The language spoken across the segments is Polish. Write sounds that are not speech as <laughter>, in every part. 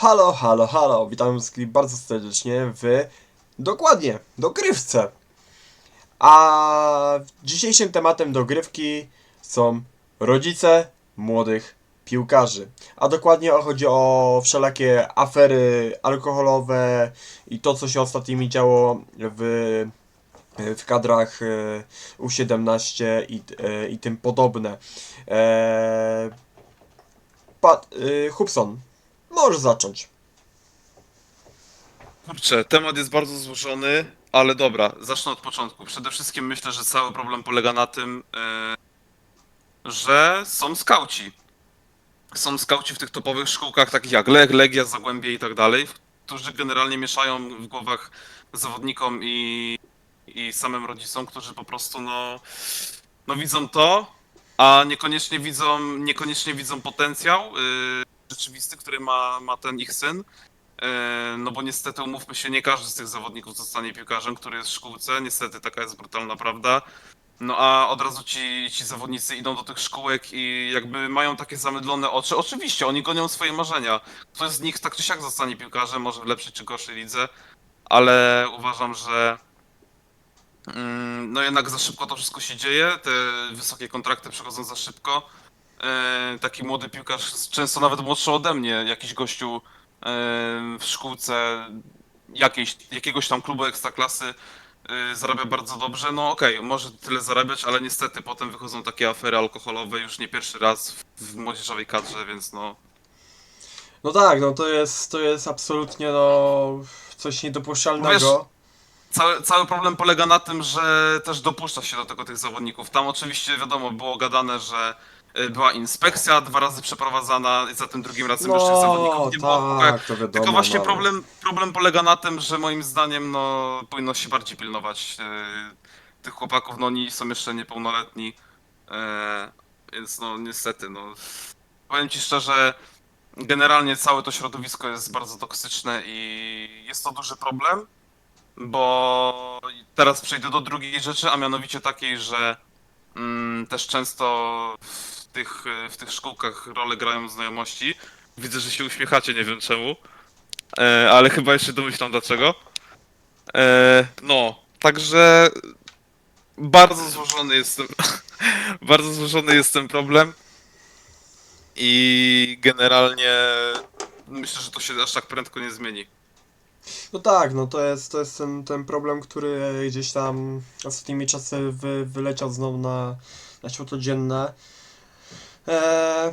Halo, halo, halo, witam wszystkich bardzo serdecznie w dokładnie dogrywce. A dzisiejszym tematem dogrywki są rodzice młodych piłkarzy. A dokładnie chodzi o wszelakie afery alkoholowe i to, co się ostatnimi działo w, w kadrach e, U17 i, e, i tym podobne. Eee, Pat, Hubson, możesz zacząć. Kurczę, temat jest bardzo złożony, ale dobra, zacznę od początku. Przede wszystkim myślę, że cały problem polega na tym, e, że są skauci. Są skauci w tych topowych szkółkach, takich jak Lech, Legia, Zagłębie i tak dalej, którzy generalnie mieszają w głowach zawodnikom i, i samym rodzicom, którzy po prostu no, no widzą to, a niekoniecznie widzą, niekoniecznie widzą potencjał y, rzeczywisty, który ma, ma ten ich syn. E, No bo niestety, umówmy się, nie każdy z tych zawodników zostanie piłkarzem, który jest w szkółce. Niestety taka jest brutalna prawda. No a od razu ci, ci zawodnicy idą do tych szkółek i jakby mają takie zamydlone oczy. Oczywiście, oni gonią swoje marzenia. Ktoś z nich tak czy siak zostanie piłkarzem, może w lepszej czy gorszej lidze, ale uważam, że mm, no jednak za szybko to wszystko się dzieje. Te wysokie kontrakty przechodzą za szybko. E, Taki młody piłkarz, często nawet młodszy ode mnie, jakiś gościu e, w szkółce jakiejś, jakiegoś tam klubu ekstraklasy y, zarabia bardzo dobrze. No okej, może tyle zarabiać, ale niestety potem wychodzą takie afery alkoholowe już nie pierwszy raz w, młodzieżowej kadrze, więc no. No tak, no to jest, to jest absolutnie no coś niedopuszczalnego. Cały, cały problem polega na tym, że też dopuszcza się do tego tych zawodników. Tam oczywiście wiadomo, było gadane, że była inspekcja dwa razy przeprowadzana i za tym drugim razem No, zawodników nie było. tak, to wiadomo. Tylko właśnie no. problem, problem polega na tym, że moim zdaniem no, powinno się bardziej pilnować e, tych chłopaków, no oni są jeszcze niepełnoletni, e, więc no niestety, no powiem ci szczerze, generalnie całe to środowisko jest bardzo toksyczne i jest to duży problem, bo teraz przejdę do drugiej rzeczy, a mianowicie takiej, że mm, też często tych, w tych szkółkach rolę grają znajomości. Widzę, że się uśmiechacie, nie wiem czemu. E, ale chyba jeszcze domyślam dlaczego. E, no, także bardzo złożony jest <laughs> bardzo złożony jest ten problem. I generalnie myślę, że to się aż tak prędko nie zmieni. No tak, no to jest, to jest ten, ten problem, który gdzieś tam ostatnimi czasy wy, wyleciał znowu na, na światło dzienne. Eee,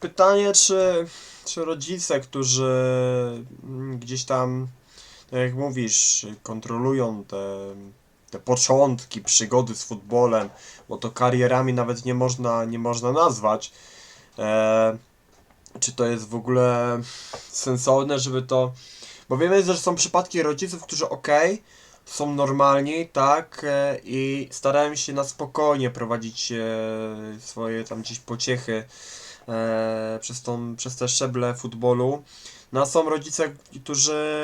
pytanie, czy, czy rodzice, którzy gdzieś tam, tak jak mówisz, kontrolują te, te początki przygody z futbolem, bo to karierami nawet nie można, nie można nazwać, eee, czy to jest w ogóle sensowne, żeby to. Bo wiemy, że są przypadki rodziców, którzy ok, są normalni, tak, e, i starają się na spokojnie prowadzić e, swoje tam gdzieś pociechy e, przez, tą, przez te szczeble futbolu. No a są rodzice, którzy,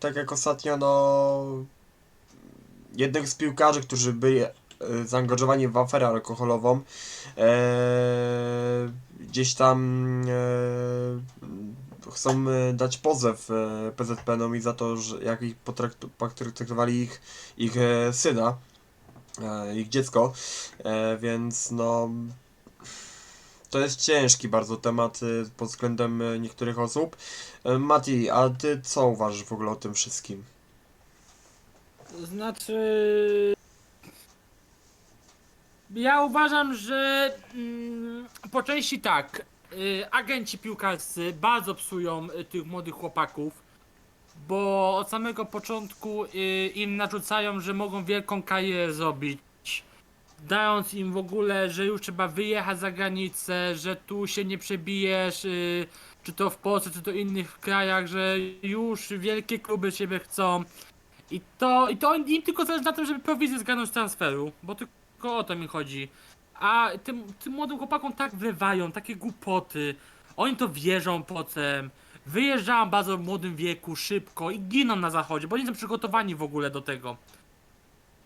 tak jak ostatnio, no, jednych z piłkarzy, którzy byli zaangażowani w aferę alkoholową, gdzieś tam chcą e, dać pozew e, PZPN-owi za to, że jak ich potraktowali ich, ich e, syna, ich dziecko, więc no to jest ciężki bardzo temat pod względem niektórych osób. Mati, a ty co uważasz w ogóle o tym wszystkim? Znaczy. Ja uważam, że mm, po części tak. Y, agenci piłkarscy bardzo psują y, tych młodych chłopaków, bo od samego początku y, im narzucają, że mogą wielką karierę zrobić. Dając im w ogóle, że już trzeba wyjechać za granicę, że tu się nie przebijesz, czy to w Polsce, czy to innych krajach, że już wielkie kluby siebie chcą. I to, i to im tylko zależy na tym, żeby prowizję zgarnąć z transferu, bo tylko o to mi chodzi. A tym, tym młodym chłopakom tak wlewają, takie głupoty. Oni to wierzą potem. Wyjeżdżają bardzo w młodym wieku, szybko i giną na zachodzie, bo nie są przygotowani w ogóle do tego.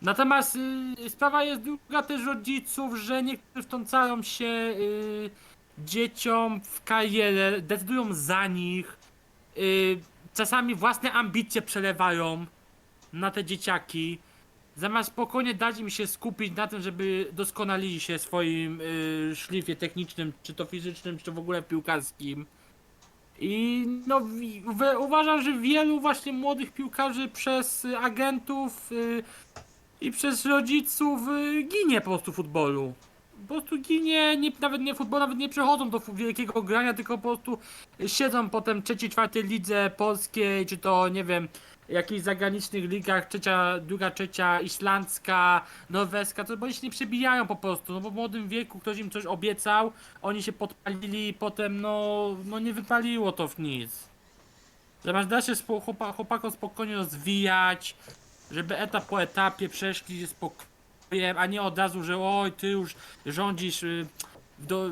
Natomiast y, sprawa jest druga też rodziców, że niektórzy wtrącają się y, dzieciom w karierę, decydują za nich, y, czasami własne ambicje przelewają na te dzieciaki. Zamiast spokojnie dać im się skupić na tym, żeby doskonalili się w swoim y, szlifie technicznym, czy to fizycznym, czy w ogóle piłkarskim. I no, uważam, że wielu właśnie młodych piłkarzy przez agentów y, i przez rodziców y, ginie po prostu futbolu. Po prostu ginie, nie, nawet nie futbol, nawet nie przechodzą do wielkiego grania, tylko po prostu siedzą potem trzeciej, czwartej lidze polskiej, czy to nie wiem, jakichś zagranicznych ligach, trzecia, druga, trzecia, islandzka, norweska, to bo oni się nie przebijają po prostu, no bo w młodym wieku ktoś im coś obiecał, oni się podpalili potem no, no nie wypaliło to w nic. Zamiast dać się chłopa, chłopakom spokojnie rozwijać, żeby etap po etapie przeszli a nie od razu, że oj, ty już rządzisz y, do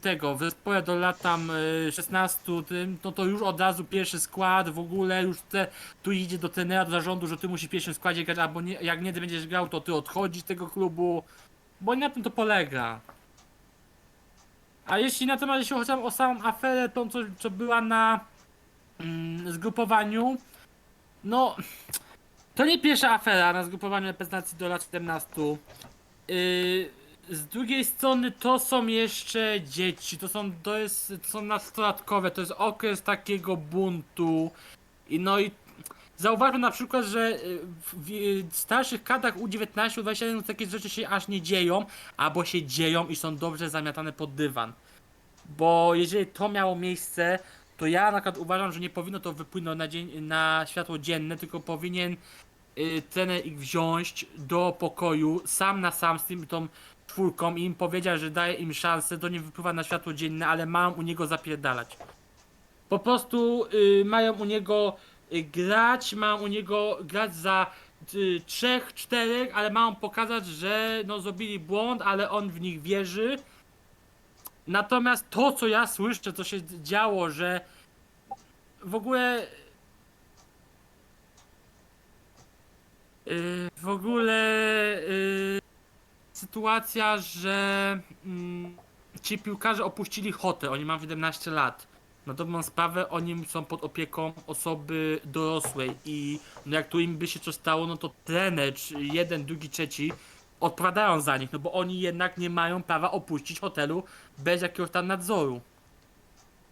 tego, w zespole do lat tam y, 16, tym, no to już od razu pierwszy skład, w ogóle już te, tu idzie do trenera, do zarządu, że ty musisz w pierwszym składzie grać, albo nie, jak nie będziesz grał, to ty odchodzisz z tego klubu, bo na tym to polega. A jeśli natomiast jeśli chodzi o samą aferę, tą co, co była na mm, zgrupowaniu, no to nie pierwsza afera na zgrupowaniu reprezentacji do lat 17. Yy, z drugiej strony to są jeszcze dzieci, to są, to jest, to są nastolatkowe, to jest okres takiego buntu. I no i zauważmy na przykład, że y, w, starszych kadrach U19, U21 takie rzeczy się aż nie dzieją, albo się dzieją i są dobrze zamiatane pod dywan. Bo jeżeli to miało miejsce, to ja na przykład uważam, że nie powinno to wypłynąć na, dzień, na światło dzienne, tylko powinien y, trener ich wziąć do pokoju sam na sam z tym tą czwórką i im powiedział, że daje im szansę, to nie wypływa na światło dzienne, ale mają u niego zapierdalać. Po prostu y, mają u niego y, grać, mają u niego grać za y, trzech, czterech, ale mają pokazać, że no zrobili błąd, ale on w nich wierzy. Natomiast to, co ja słyszę, co się działo, że w ogóle Yy, w ogóle yy, sytuacja, że mm, ci piłkarze opuścili Hotę, oni mają 17 lat. Na dobrą sprawę oni są pod opieką osoby dorosłej i no jak tu im by się coś stało, no to trener, czy jeden, drugi, trzeci odpowiadają za nich, no bo oni jednak nie mają prawa opuścić hotelu bez jakiegoś tam nadzoru.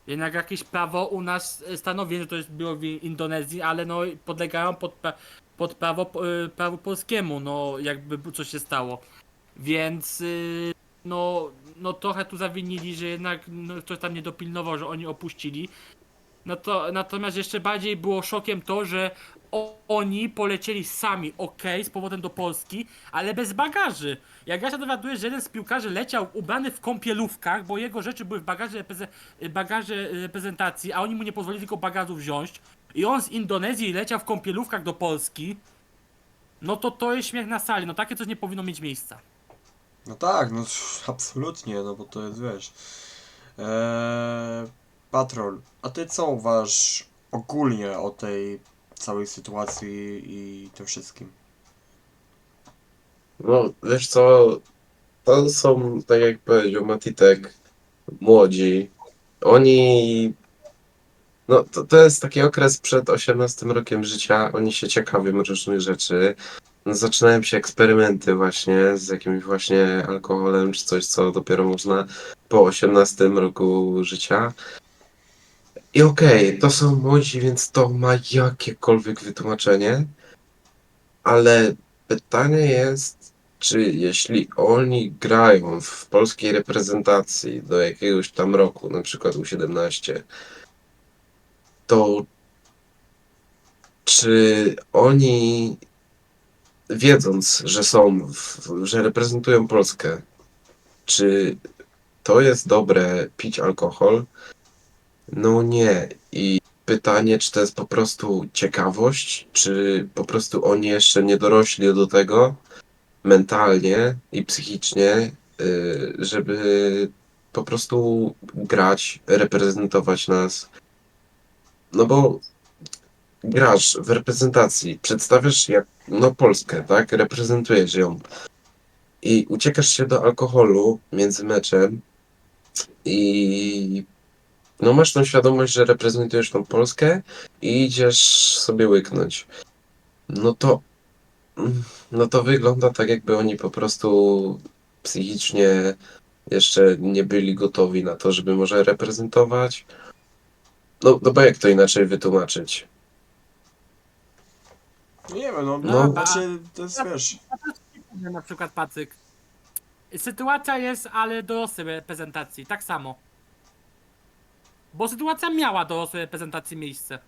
Jednak jakieś prawo u nas e, stanowi, że to jest było w Indonezji, ale no podlegają pod, pra- pod prawo, y, prawu polskiemu, no jakby coś się stało. Więc y, no, no trochę tu zawinili, że jednak no, ktoś tam nie dopilnował, że oni opuścili. No to, natomiast jeszcze bardziej było szokiem to, że o, oni polecieli sami, ok, z powrotem do Polski, ale bez bagaży. Jak ja się dowiaduję, że jeden z piłkarzy leciał ubrany w kąpielówkach, bo jego rzeczy były w bagaże, repreze- bagaże reprezentacji, a oni mu nie pozwolili tylko bagażu wziąć. I on z Indonezji leciał w kąpielówkach do Polski. No to to jest śmiech na sali. No takie coś nie powinno mieć miejsca. No tak, no <laughs> absolutnie, no bo to jest, wiesz. Eee, Patrol, a ty co uważasz ogólnie o tej całej sytuacji i tym wszystkim? No, wiesz co, to są, tak jak powiedział Matitek, młodzi. Oni, no to, to jest taki okres przed 18 rokiem życia, oni się ciekawią różnych rzeczy. No, zaczynają się eksperymenty właśnie z jakimś właśnie alkoholem czy coś, co dopiero można po 18 roku życia. I okej, to są młodzi, więc to ma jakiekolwiek wytłumaczenie, ale pytanie jest, czy jeśli oni grają w polskiej reprezentacji do jakiegoś tam roku, na przykład U17, to czy oni wiedząc, że są, że reprezentują Polskę, czy to jest dobre pić alkohol? No nie. I pytanie, czy to jest po prostu ciekawość, czy po prostu oni jeszcze nie dorośli do tego mentalnie i psychicznie, y, żeby po prostu grać, reprezentować nas. No bo grasz w reprezentacji, przedstawiasz jak no Polskę, tak? Reprezentujesz ją. I uciekasz się do alkoholu między meczem, i no masz tą świadomość, że reprezentujesz tą Polskę i idziesz sobie łyknąć. No to no to wygląda tak, jakby oni po prostu psychicznie jeszcze nie byli gotowi na to, żeby może reprezentować. No, no bo jak to inaczej wytłumaczyć? Nie wiem, no, No. no właśnie to jest, wiesz... Na przykład Pacyk. Sytuacja jest, ale dorosłej reprezentacji, tak samo. Bo sytuacja miała dorosłej reprezentacji miejsce.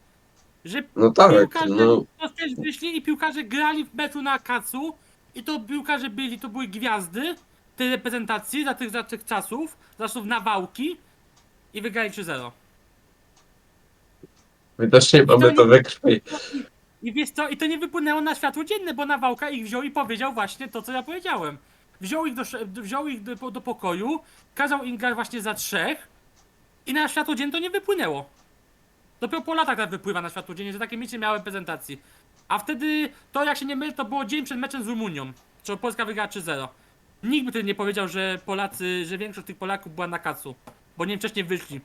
Że No tak, piłkarze no to też wyszli i piłkarze grali w meczu na kacu i to piłkarze byli, to były gwiazdy tej reprezentacji za tych, za tych czasów, za czasów nawałki i wygrali 3-0. widocznie mamy to we krwi. I wiesz co, i to nie wypłynęło na światło dzienne, bo Nawałka ich wziął i powiedział właśnie to, co ja powiedziałem. Wziął ich do, wziął ich do, do pokoju, kazał im grać właśnie za trzech i na światło dzienne to nie wypłynęło. Dopiero po latach tak wypływa na światło dzienne, że takie mecze miały prezentacji. A wtedy, to jak się nie mylę, to było dzień przed meczem z Rumunią, co Polska wygrała 3-0. Nikt by wtedy nie powiedział, że Polacy, że większość tych Polaków była na kacu, bo nie wcześniej wyszli.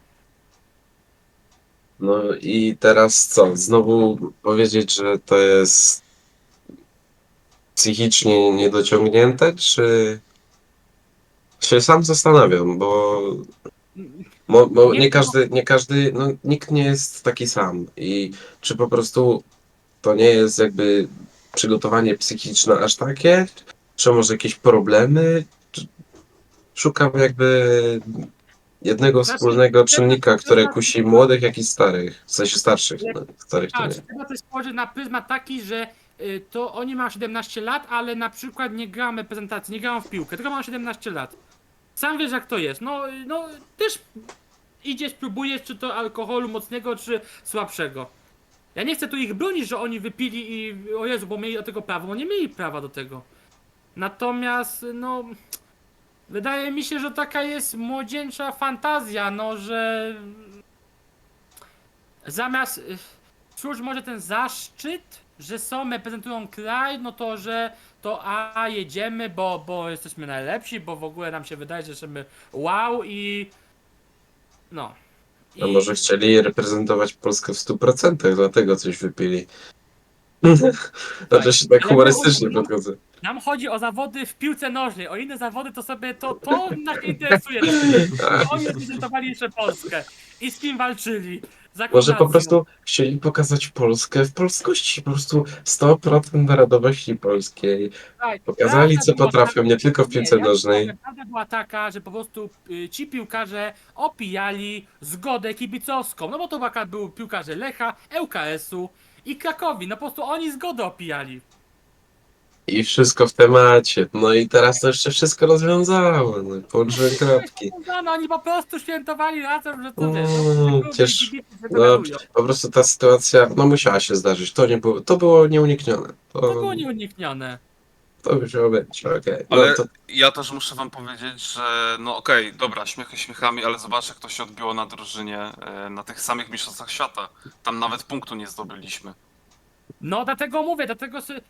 No i teraz co? Znowu powiedzieć, że to jest psychicznie niedociągnięte, czy się sam zastanawiam, bo Mo, mo, Nie, każdy, nie każdy, no nikt nie jest taki sam i czy po prostu to nie jest jakby przygotowanie psychiczne aż takie, czy może jakieś problemy? Szukam jakby jednego wspólnego czynnika, trzeba- kusi młodych, jak i starych, w sensie starszych, no, starych to Tak, nie. trzeba też spojrzeć na pryzmat taki, że y, to oni mają 17 lat, ale na przykład nie grają reprezentacji, nie grają w piłkę, tylko mają 17 lat. Sam wiesz jak to jest, no, y, no też idziesz, próbujesz czy to alkoholu mocnego, czy słabszego. Ja nie chcę tu ich bronić, że oni wypili i o Jezu, bo mieli do tego prawo, bo nie mieli prawa do tego. Natomiast, no, wydaje mi się, że taka jest młodzieńcza fantazja, no, że zamiast czuć może ten zaszczyt, że są, reprezentują kraj, no to, że to a jedziemy, bo, bo jesteśmy najlepsi, bo w ogóle nam się wydaje, że jesteśmy wow i no. A może chcieli reprezentować Polskę w 100%, dlatego coś wypili. <laughs> Znaczy się tak Ale humorystycznie podchodzę. Nam chodzi o zawody w piłce nożnej, o inne zawody to sobie to, to <laughs> nas nie interesuje. To Oni reprezentowali jeszcze Polskę i z kim walczyli. Za Może po prostu chcieli pokazać Polskę w polskości, po prostu 100% narodowości polskiej. Słuchaj, Pokazali, prawda co była potrafią, nie tylko w piłce ja nożnej. powiem, Prawda była taka, że po prostu y, ci piłkarze opijali zgodę kibicowską. No bo to baka był piłkarze Lecha, ŁKS-u i Krakowi. No po prostu oni zgodę opijali. I wszystko w temacie. No i teraz to jeszcze wszystko rozwiązało. No, połączyłem <laughs> kropki. No, no oni po prostu świętowali razem, że to wiesz. Mm, No, kibice się No, dogadują. po prostu ta sytuacja, no musiała się zdarzyć. To nie było, to było nieuniknione. To To, było nieuniknione. To musiało być, okej. No Ale to, ja też muszę wam powiedzieć, że no okej, dobra, śmiechy śmiechami, ale zobacz jak to się odbiło na drużynie e, na tych samych mistrzostwach świata. Tam nawet punktu nie zdobyliśmy. No dlatego mówię, dlatego sobie...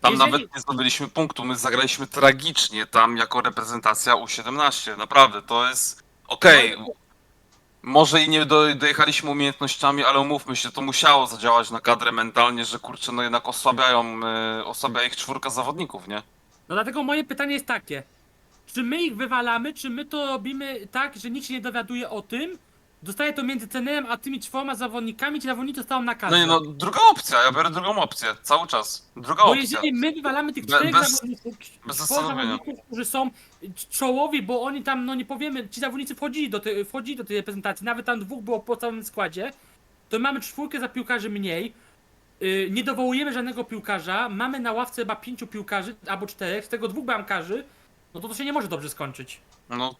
Tam Jeżeli- nawet nie zdobyliśmy punktu, my zagraliśmy tragicznie tam jako reprezentacja U17. Naprawdę, to jest okej. Może i nie do, dojechaliśmy umiejętnościami, ale umówmy się, to musiało zadziałać na kadrę mentalnie, że kurczę, no jednak osłabiają, e, osłabia ich czwórka zawodników, nie? No dlatego moje pytanie jest takie. Czy my ich wywalamy, czy my to robimy tak, że nikt się nie dowiaduje o tym? Dostaje to między trenerem a tymi czworoma zawodnikami, ci zawodnicy zostają na No kadrze. nie, no druga opcja, ja biorę drugą opcję, cały czas. Druga Bo opcja. jeżeli my wywalamy tych Be- czterech bez- zawodników, bez zastanowienia. zawodników, którzy są czołowi, bo oni tam, no nie powiemy, ci zawodnicy wchodzili do, tej, wchodzili do tej reprezentacji, nawet tam dwóch było po całym składzie, to mamy czwórkę za piłkarzy mniej, yy, nie dowołujemy żadnego piłkarza, mamy na ławce chyba pięciu piłkarzy, albo czterech, z tego dwóch bramkarzy, no to to się nie może dobrze skończyć. No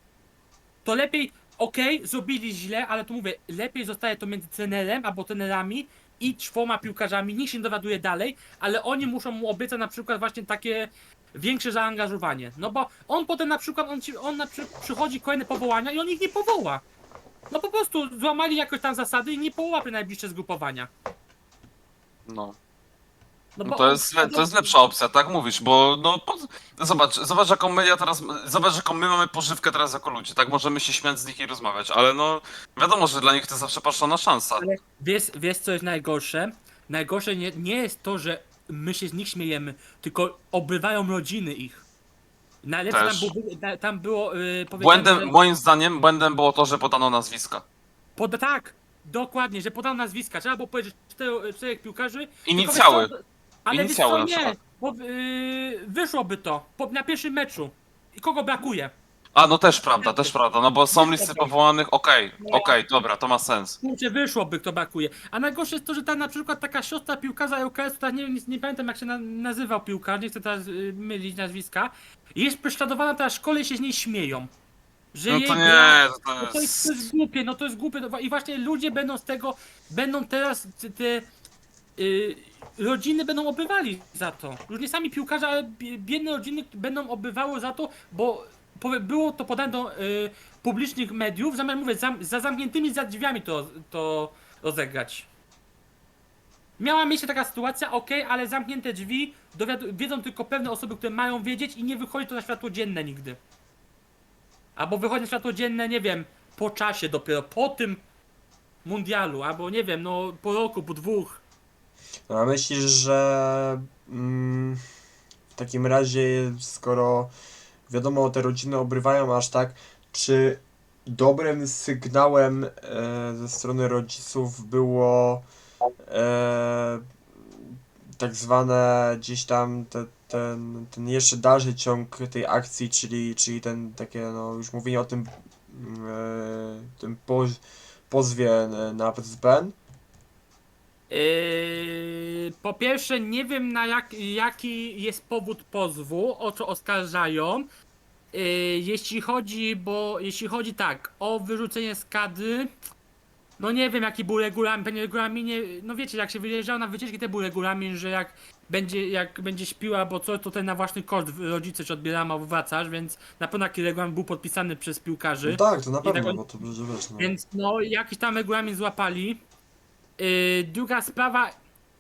to lepiej, okej, zrobili źle, ale tu mówię, lepiej zostaje to między trenerem albo trenerami i czwoma piłkarzami, nikt się dowiaduje dalej, ale oni muszą mu obiecać na przykład właśnie takie większe zaangażowanie. No bo on potem na przykład, on, on na przy, przychodzi kolejne powołania i on ich nie powoła. No po prostu złamali jakoś tam zasady i nie powoła te najbliższe zgrupowania. No. No No bo to jest, le- to jest lepsza opcja, tak mówisz, bo no po, zobacz, zobacz jaką my ja teraz, zobacz jaką my mamy pożywkę teraz jako ludzie, tak możemy się śmiać z nich i rozmawiać, ale no wiadomo, że dla nich to jest zawsze patrzona szansa. Wiesz, wiesz co jest najgorsze? Najgorsze nie, nie jest to, że my się z nich śmiejemy, tylko obrywają rodziny ich. Najlepsze tam, Też. było, na- tam było powiedziane, Błędem, że moim zdaniem, błędem było to, że podano nazwiska. tak, dokładnie, że podano nazwiska. Trzeba było powiedzieć cztery, czterech piłkarzy. Inicjały. Tylko wiesz co, Ale Inicjały wiesz na co, nie, przykład. bo, yy, wyszłoby to po, na pierwszym meczu. I kogo brakuje? A, no też prawda, też prawda, no bo są listy powołanych, okej, okej, dobra, to ma sens. Kurczę, wyszłoby, kto brakuje. A najgorsze jest to, że ta na przykład taka siostra piłkarza ŁKS, ta nie, nie, nie pamiętam jak się na, nazywał piłkarz, nie chcę teraz y, mylić nazwiska, jest prześladowana teraz w szkole i się z niej śmieją. Że No jej to gra- nie, No to to jest, to jest... jest głupie, no to jest głupie. no I właśnie ludzie będą z tego, będą teraz te, te y, rodziny będą obywali za to. Już nie sami piłkarze, ale bie- biedne rodziny będą obywały za to, bo było to podane do y, publicznych mediów, zamiast mówię, za, za zamkniętymi za drzwiami to, to rozegrać. Miała miejsce taka sytuacja, ok, ale zamknięte drzwi wiedzą tylko pewne osoby, które mają wiedzieć i nie wychodzi to na światło dzienne nigdy. Albo wychodzi na światło dzienne, nie wiem, po czasie dopiero, po tym mundialu, albo nie wiem, no po roku, po dwóch. No, a myślisz, że mm, w takim razie, skoro wiadomo, te rodziny obrywają aż tak, czy dobrym sygnałem e, ze strony rodziców było e, tak zwane gdzieś tam te, ten, ten jeszcze dalszy ciąg tej akcji, czyli, czyli ten takie, no już mówienie o tym, mm, e, tym poz, pozwie na PSBN? Yy, po pierwsze, nie wiem na jak, jaki jest powód pozwu, o co oskarżają. Yy, jeśli chodzi, bo jeśli chodzi tak, o wyrzucenie z kadry, no nie wiem jaki był regulamin, pewnie regulaminie, no wiecie, jak się wyjeżdżało na wycieczki, to był regulamin, że jak będzie, jak będzie śpiła albo coś, to ten na własny koszt rodzice czy odbieramy albo wracasz, więc na pewno taki regulamin był podpisany przez piłkarzy. No tak, to na tak pewno, on- bo to że wiesz, no. Więc no, jakiś tam regulamin złapali. Yy, druga sprawa,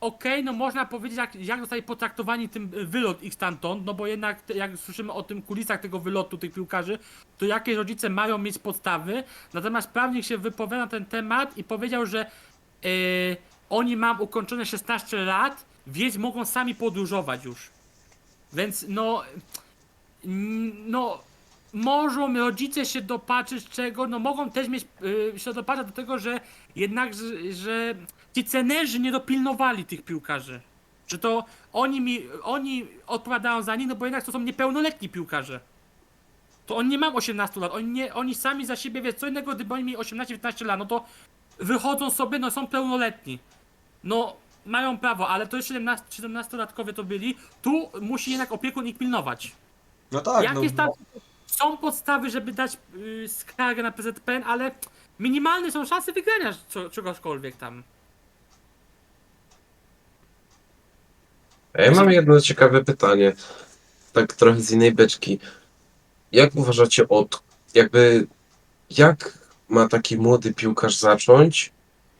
okej, no można powiedzieć, jak, jak zostali potraktowani tym y, wylot ich stamtąd, no bo jednak te- jak słyszymy o tym kulisach tego wylotu tych piłkarzy, to jakie rodzice mają mieć podstawy. Natomiast prawnik się wypowiada na ten temat i powiedział, że yy, oni mają ukończone 16 lat, więc mogą sami podróżować już. Więc no, no, mogą rodzice się dopatrzyć czego, no mogą też mieć y, się dopatrzeć do tego, że jednak, że, że ci cenerzy nie dopilnowali tych piłkarzy. Że to oni mi, oni odpowiadają za nich, no bo jednak to są niepełnoletni piłkarze. To oni nie mają 18 lat, oni, nie, oni sami za siebie, wiesz, co innego, gdyby oni mieli 18-19 lat, no to wychodzą sobie, no są pełnoletni. No, mają prawo, ale to 17, 17-latkowie to byli, tu musi jednak opiekun ich pilnować. No tak, no, Jakieś tam są podstawy, żeby dać y, skargę na PZPN, ale minimalne są szanse wygrania co, czegokolwiek tam. A ja mam jedno ciekawe pytanie, tak trochę z innej beczki. Jak uważacie od, jakby, jak ma taki młody piłkarz zacząć,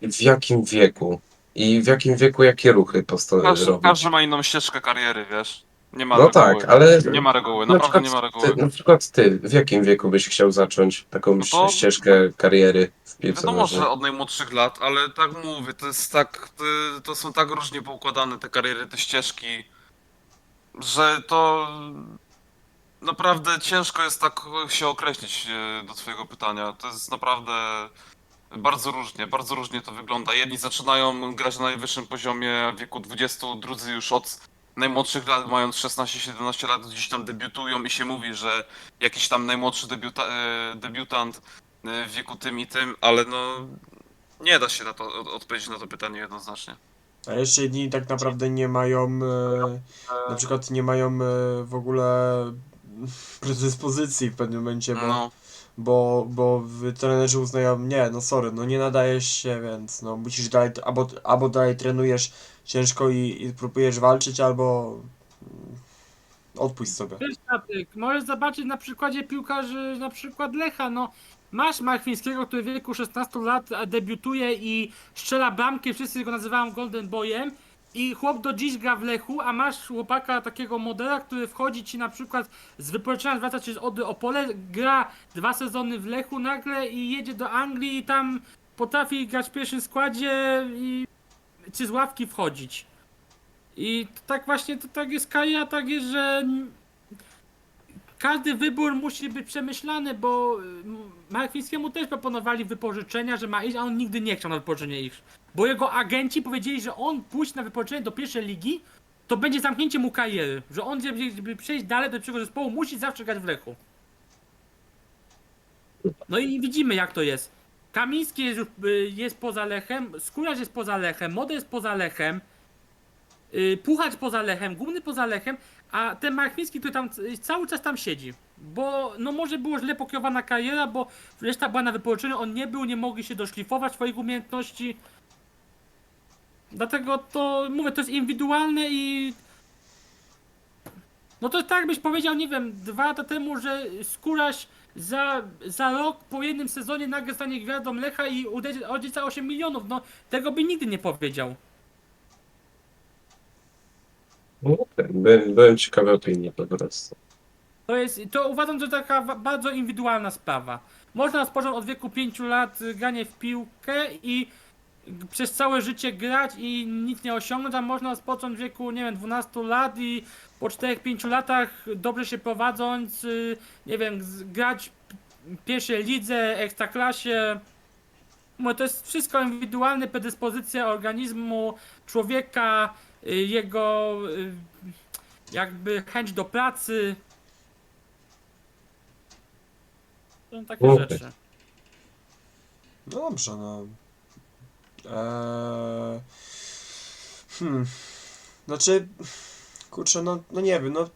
w jakim wieku i w jakim wieku jakie ruchy postanowi Każdy, robić? każdy ma inną ścieżkę kariery, wiesz? Nie ma No reguły. tak, ale Nie ma reguły, na naprawdę przykład nie ma reguły. ty, na przykład ty, w jakim wieku byś chciał zacząć taką No to- ścieżkę kariery w piłce Wiadomo, nożnej? że od najmłodszych lat, ale tak mówię, to jest tak, to, to są tak różnie poukładane te kariery, te ścieżki, że to naprawdę ciężko jest tak się określić e, do twojego pytania. To jest naprawdę bardzo różnie, bardzo różnie to wygląda. Jedni zaczynają grać na najwyższym poziomie w wieku 20, drudzy już od najmłodszych lat, mając 16-17 lat, gdzieś tam debiutują i się mówi, że jakiś tam najmłodszy debiuta, e, debiutant e, w wieku tym i tym, ale no nie da się na to od- odpowiedzieć na to pytanie jednoznacznie. A jeszcze jedni tak naprawdę nie mają, e, na przykład nie mają e, w ogóle <laughs> predyspozycji w pewnym momencie, bo, No, bo, bo trenerzy uznają, nie, no sorry, no nie nadajesz się, więc no musisz dalej, albo, albo dalej trenujesz ciężko i, i próbujesz walczyć, albo mm, odpuść sobie. Możesz zobaczyć na przykładzie piłkarzy, na przykład Lecha, no. Masz Machwińskiego, który w wieku 16 lat debiutuje i strzela bramkę, wszyscy go nazywają Golden Boyem i chłop do dziś gra w Lechu, a masz chłopaka takiego modela, który wchodzi ci na przykład z wypożyczenia zwraca się z Ody Opole, gra dwa sezony w Lechu nagle i jedzie do Anglii i tam potrafi grać w pierwszym składzie i czy z ławki wchodzić. I tak właśnie to tak jest Kaja, tak jest, że każdy wybór musi być przemyślany, bo mm, Markwińskiemu też proponowali wypożyczenia, że ma iść, a on nigdy nie chciał na wypożyczenie iść. Bo jego agenci powiedzieli, że on pójść na wypożyczenie do pierwszej ligi, to będzie zamknięcie mu kariery. Że on, żeby, przejść dalej do pierwszego zespołu, musi zawsze grać w Lechu. No i widzimy jak to jest. Kamiński jest, już, y, jest poza Lechem, Skórarz jest poza Lechem, Mode jest poza Lechem, y, Puchacz poza Lechem, Główny poza Lechem, a ten Markwiński, który tam cały czas tam siedzi. Bo no może było źle pokierowana kariera, bo reszta była na wypożyczeniu, on nie był, nie mogli się doszlifować swoich umiejętności. Dlatego to, mówię, to jest indywidualne i... No to tak byś powiedział, nie wiem, dwa lata temu, że Skóraś za, za rok po jednym sezonie nagle stanie gwiazdą Lecha i uderzy oddzieca 8 milionów. No tego by nigdy nie powiedział. No, byłem, byłem ciekawy opinii po prostu. To jest, to uważam, że taka bardzo indywidualna sprawa. Można rozpocząć od wieku 5 lat granie w piłkę i przez całe życie grać i nic nie osiągnąć, a można rozpocząć w wieku, nie wiem, 12 lat i po 4-5 latach dobrze się prowadząc, y, nie wiem, grać w pierwszej lidze, ekstraklasie. To jest wszystko indywidualne, predyspozycja organizmu, człowieka, jego y, jakby chęć do pracy. Są takie Okej. rzeczy. No dobrze, no. Eee... Hmm. Znaczy, kurczę, no, no nie wiem, no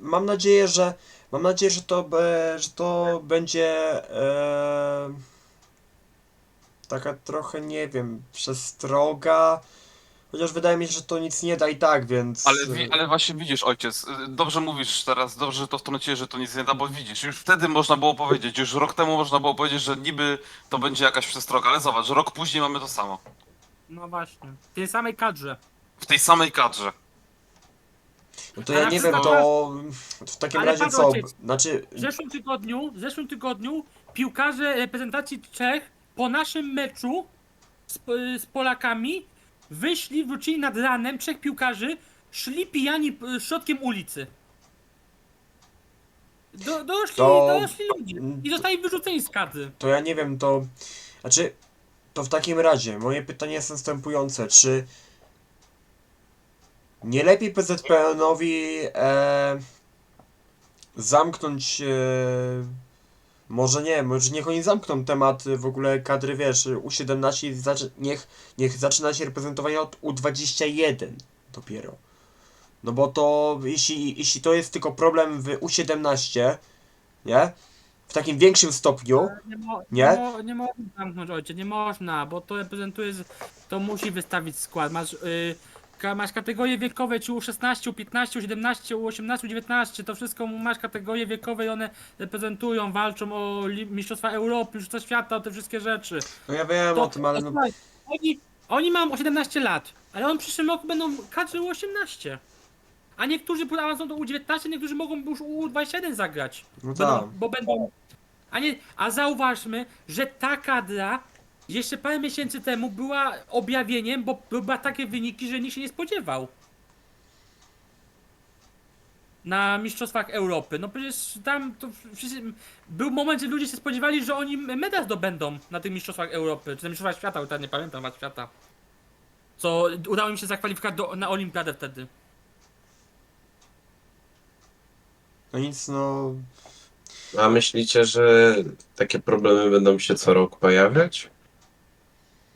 mam nadzieję, że mam nadzieję, że to, be, że to będzie eee, taka trochę, nie wiem, przestroga. Chociaż wydaje mi się, że to nic nie da i tak, więc. Ale, wi- ale właśnie widzisz, ojciec, y, dobrze mówisz teraz, dobrze że to wtrąciłeś, że to nic nie da, bo widzisz, już wtedy można było powiedzieć, już rok temu można było powiedzieć, że niby to będzie jakaś przestroga, ale zobacz, rok później mamy to samo. No właśnie. W tej samej kadrze. W tej samej kadrze. No to ja nie wiem, to- to w takim Ale razie pan co? ojciec- Znaczy, W zeszłym tygodniu, w zeszłym tygodniu piłkarze reprezentacji Czech po naszym meczu z, z Polakami wyszli, wrócili nad ranem, trzech piłkarzy, szli pijani y, środkiem ulicy. Do, doszli, To- doszli ludzie i zostali wyrzuceni z kadry. to ja nie wiem, to. Znaczy, to w takim razie moje pytanie jest następujące. Czy nie lepiej PZPN-owi e, zamknąć. E, może nie, może niech oni zamkną temat e, w ogóle kadry, wiesz, U17 i zaczy, niech, niech zaczyna się reprezentowanie od U21 dopiero. No bo to, jeśli, jeśli to jest tylko problem w U17, nie? W takim większym stopniu, Nie, mo- Nie? nie, mo- nie można zamknąć ojcze, nie można, bo to reprezentuje, z- to musi wystawić skład. Masz, y, ka, masz kategorie wiekowe, czy U16, U15, U17, U18, U19, to wszystko masz kategorie wiekowe i one reprezentują, walczą o li- Mistrzostwa Europy, Mistrzostwa Świata, o te wszystkie rzeczy. no ja wiem o tym, ale no, słuchaj, oni, oni mają 17 lat, ale on w przyszłym roku będą kadry U18. A niektórzy awansują do U19, niektórzy mogą już U21 zagrać. no Będą, tak. bo będą. A nie, a zauważmy, że ta kadra jeszcze parę miesięcy temu była objawieniem, bo były takie wyniki, że nikt się nie spodziewał. Na Mistrzostwach Europy. No przecież tam to wszyscy, był moment, że ludzie się spodziewali, że oni medal zdobędą na tych Mistrzostwach Europy, czy na Mistrzostwach Świata, teraz nie pamiętam, was świata. Co udało im się zakwalifikować do, na Olimpiadę wtedy. No nic, no. A myślicie, że takie problemy będą się co rok pojawiać?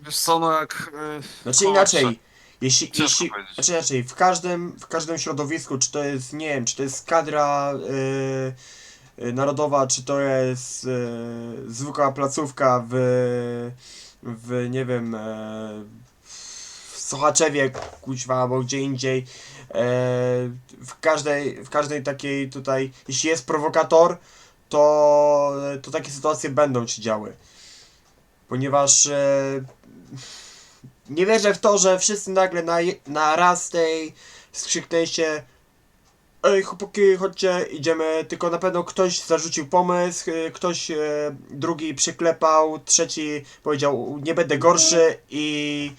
Wiesz co, no jak... y, Znaczy kurczę, inaczej. Jeśli, Ciężko jeśli, powiedzieć. znaczy inaczej, w każdym, w każdym środowisku, czy to jest, nie wiem, czy to jest kadra y, y, narodowa, czy to jest y, zwykła placówka w, w nie wiem, e, w Sochaczewie, kuźwa, albo gdzie indziej, e, w każdej, w każdej takiej tutaj, jeśli jest prowokator, to, to takie sytuacje będą się działy. Ponieważ e, nie wierzę w to, że wszyscy nagle na, na raz tej skrzyknęliście Ej, chłopaki, chodźcie, idziemy, tylko na pewno ktoś zarzucił pomysł, y, ktoś e, drugi przyklepał, trzeci powiedział, nie będę gorszy i...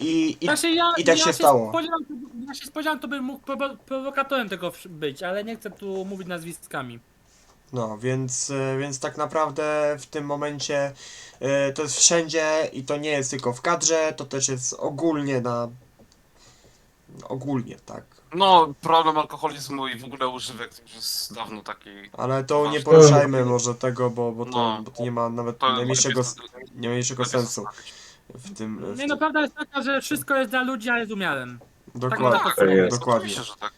I, i Znaczy ja, i tak ja się stało. Spodziewam, ja się spodziewałem, to bym mógł prowo- prowokatorem tego być, ale nie chcę tu mówić nazwiskami. No, więc, e, więc tak naprawdę w tym momencie e, to jest wszędzie i to nie jest tylko w kadrze, to też jest ogólnie na... Ogólnie, tak. No, problem alkoholizmu i w ogóle używek to już jest dawno taki. Ale to nie poruszajmy może tego, bo, bo, to, No. bo to nie ma nawet To najmniejszego, ma najmniejszego sensu w tym... W Nie tym. no, prawda jest taka, że wszystko jest dla ludzi, ale z umiarem. Dokładnie, tak, tak jest. dokładnie. Oczywiście, że tak.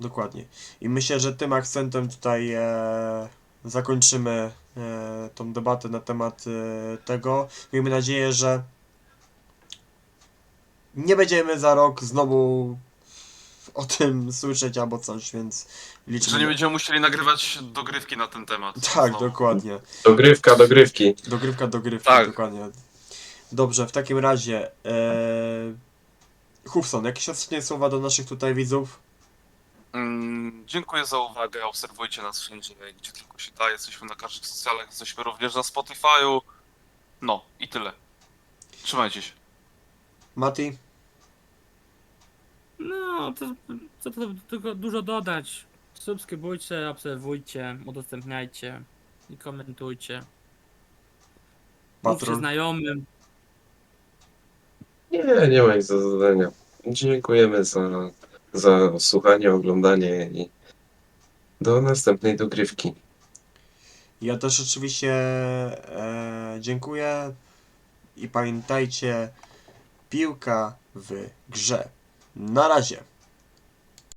Dokładnie. I myślę, że tym akcentem tutaj e, zakończymy e, tą debatę na temat e, tego. Miejmy nadzieję, że nie będziemy za rok znowu o tym słyszeć albo coś, więc liczmy. Że nie będziemy musieli nagrywać dogrywki na ten temat. Tak, Znowu. dokładnie. Dogrywka, dogrywki. Dogrywka, dogrywki, Tak. dokładnie. Dobrze, w takim razie e, Hubson, jakieś ostatnie słowa do naszych tutaj widzów? Mm, dziękuję za uwagę. Obserwujcie nas wszędzie, gdzie tylko się da. Jesteśmy na każdych socjalach, jesteśmy również na Spotify'u. No i tyle. Trzymajcie się. Mati? No, to, co to tylko dużo dodać. Subskrybujcie, obserwujcie, udostępniajcie i komentujcie. Mówcie Patrol? znajomym. Nie, nie ma nic do dodania. Dziękujemy za, za słuchanie, oglądanie i do następnej dogrywki. Ja też oczywiście e, dziękuję i pamiętajcie, piłka w grze. Na razie.